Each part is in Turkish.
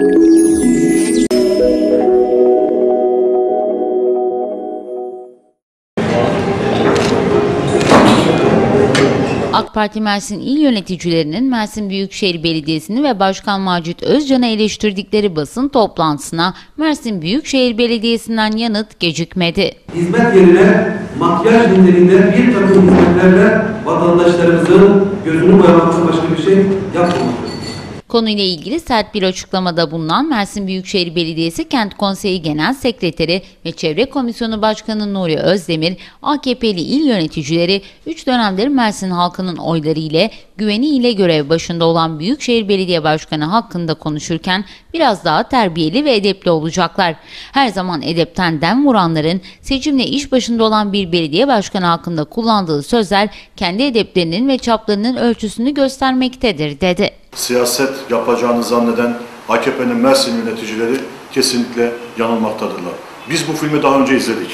AK Parti Mersin İl Yöneticilerinin Mersin Büyükşehir Belediyesi'ni ve Başkan Macit Özcan'ı eleştirdikleri basın toplantısına Mersin Büyükşehir Belediyesi'nden yanıt gecikmedi. hizmet yerine makyaj niteliğinde bir takım hizmetlerle vatandaşlarımızın gözünü boyamaktan başka bir şey yapmamaktadır. Konuyla ilgili sert bir açıklamada bulunan Mersin Büyükşehir Belediyesi Kent Konseyi Genel Sekreteri ve Çevre Komisyonu Başkanı Nuri Özdemir, AKP'li il yöneticileri 3 dönemdir Mersin halkının oyları ile güveni ile görev başında olan Büyükşehir Belediye Başkanı hakkında konuşurken biraz daha terbiyeli ve edepli olacaklar. Her zaman edepten dem vuranların seçimle iş başında olan bir belediye başkanı hakkında kullandığı sözler kendi edeplerinin ve çaplarının ölçüsünü göstermektedir dedi. siyaset yapacağını zanneden AKP'nin Mersin yöneticileri kesinlikle yanılmaktadırlar. Biz bu filmi daha önce izledik.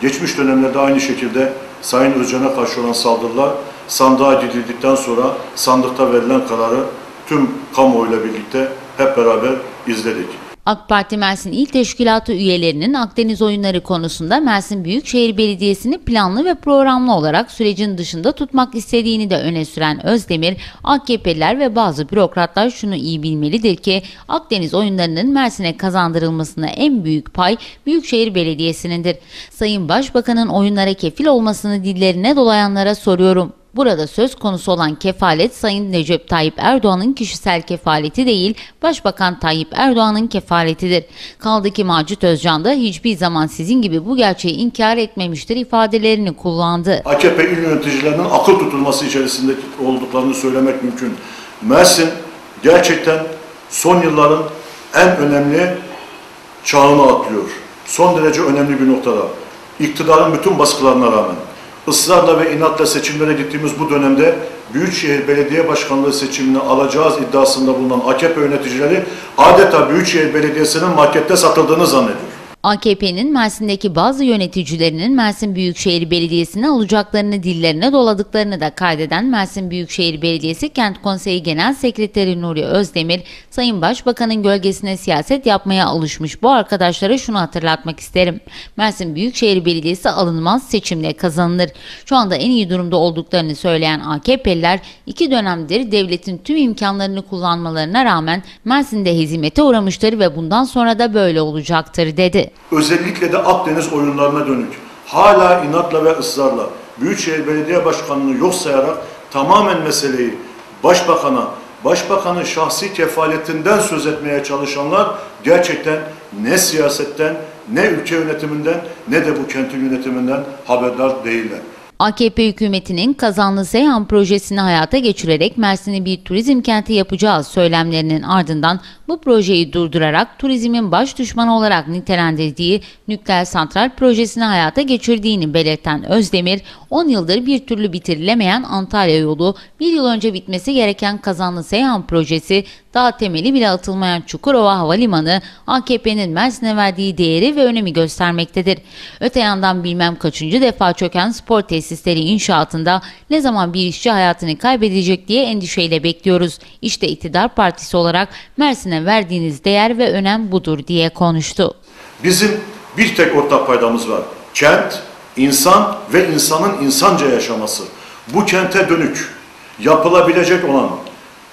Geçmiş dönemlerde aynı şekilde Sayın Özcan'a karşı olan saldırılar sandığa gidildikten sonra sandıkta verilen kararı tüm kamuoyuyla birlikte hep beraber izledik. AK Parti Mersin İl Teşkilatı üyelerinin Akdeniz oyunları konusunda Mersin Büyükşehir Belediyesi'ni planlı ve programlı olarak sürecin dışında tutmak istediğini de öne süren Özdemir, AKP'liler ve bazı bürokratlar şunu iyi bilmelidir ki Akdeniz oyunlarının Mersin'e kazandırılmasına en büyük pay Büyükşehir Belediyesi'nindir. Sayın Başbakan'ın oyunlara kefil olmasını dillerine dolayanlara soruyorum. Burada söz konusu olan kefalet Sayın Recep Tayyip Erdoğan'ın kişisel kefaleti değil, Başbakan Tayyip Erdoğan'ın kefaletidir. Kaldı ki Macit Özcan da hiçbir zaman sizin gibi bu gerçeği inkar etmemiştir ifadelerini kullandı. AKP il yöneticilerinin akıl tutulması içerisinde olduklarını söylemek mümkün. Mersin gerçekten son yılların en önemli çağını atlıyor. Son derece önemli bir noktada. İktidarın bütün baskılarına rağmen ısrarla ve inatla seçimlere gittiğimiz bu dönemde Büyükşehir Belediye Başkanlığı seçimini alacağız iddiasında bulunan AKP yöneticileri adeta Büyükşehir Belediyesi'nin markette satıldığını zannediyor. AKP'nin Mersin'deki bazı yöneticilerinin Mersin Büyükşehir Belediyesi'ne alacaklarını dillerine doladıklarını da kaydeden Mersin Büyükşehir Belediyesi Kent Konseyi Genel Sekreteri Nuri Özdemir, Sayın Başbakan'ın gölgesine siyaset yapmaya alışmış bu arkadaşlara şunu hatırlatmak isterim. Mersin Büyükşehir Belediyesi alınmaz seçimle kazanılır. Şu anda en iyi durumda olduklarını söyleyen AKP'liler iki dönemdir devletin tüm imkanlarını kullanmalarına rağmen Mersin'de hezimete uğramıştır ve bundan sonra da böyle olacaktır dedi. Özellikle de Akdeniz oyunlarına dönük hala inatla ve ısrarla Büyükşehir Belediye Başkanı'nı yok sayarak tamamen meseleyi Başbakan'a, Başbakanın şahsi kefaletinden söz etmeye çalışanlar gerçekten ne siyasetten, ne ülke yönetiminden, ne de bu kentin yönetiminden haberdar değiller. AKP hükümetinin kazanlı Seyhan projesini hayata geçirerek Mersin'i bir turizm kenti yapacağız söylemlerinin ardından bu projeyi durdurarak turizmin baş düşmanı olarak nitelendirdiği nükleer santral projesini hayata geçirdiğini belirten Özdemir, 10 yıldır bir türlü bitirilemeyen Antalya yolu, bir yıl önce bitmesi gereken kazanlı Seyhan projesi, daha temeli bile atılmayan Çukurova Havalimanı, AKP'nin Mersin'e verdiği değeri ve önemi göstermektedir. Öte yandan bilmem kaçıncı defa çöken spor tesisleri inşaatında ne zaman bir işçi hayatını kaybedecek diye endişeyle bekliyoruz. İşte iktidar partisi olarak Mersin'e verdiğiniz değer ve önem budur diye konuştu. Bizim bir tek ortak paydamız var. Kent, insan ve insanın insanca yaşaması. Bu kente dönük yapılabilecek olan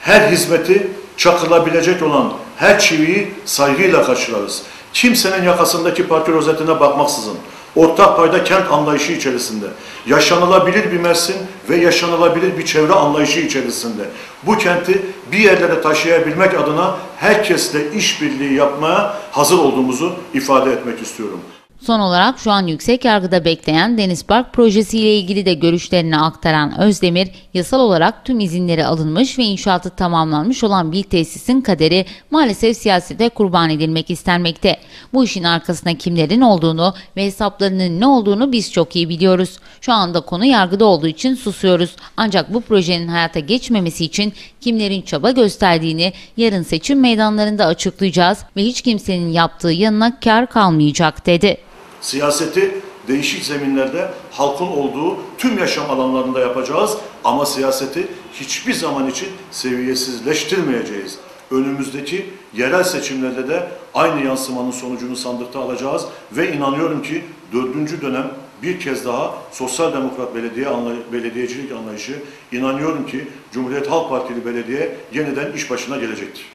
her hizmeti, çakılabilecek olan her çiviyi saygıyla karşılarız. Kimsenin yakasındaki parti rozetine bakmaksızın ortak payda kent anlayışı içerisinde, yaşanılabilir bir Mersin ve yaşanılabilir bir çevre anlayışı içerisinde bu kenti bir yerlere taşıyabilmek adına herkesle işbirliği yapmaya hazır olduğumuzu ifade etmek istiyorum. Son olarak şu an yüksek yargıda bekleyen Deniz Park projesi ile ilgili de görüşlerini aktaran Özdemir, yasal olarak tüm izinleri alınmış ve inşaatı tamamlanmış olan bir tesisin kaderi maalesef siyasete kurban edilmek istenmekte. Bu işin arkasında kimlerin olduğunu ve hesaplarının ne olduğunu biz çok iyi biliyoruz. Şu anda konu yargıda olduğu için susuyoruz. Ancak bu projenin hayata geçmemesi için kimlerin çaba gösterdiğini yarın seçim meydanlarında açıklayacağız ve hiç kimsenin yaptığı yanına kar kalmayacak dedi. Siyaseti değişik zeminlerde halkın olduğu tüm yaşam alanlarında yapacağız ama siyaseti hiçbir zaman için seviyesizleştirmeyeceğiz. önümüzdeki yerel seçimlerde de aynı yansımanın sonucunu sandıkta alacağız ve inanıyorum ki dördüncü dönem bir kez daha sosyal demokrat belediye anlay belediyecilik anlayışı inanıyorum ki Cumhuriyet Halk Partili belediye yeniden iş başına gelecektir.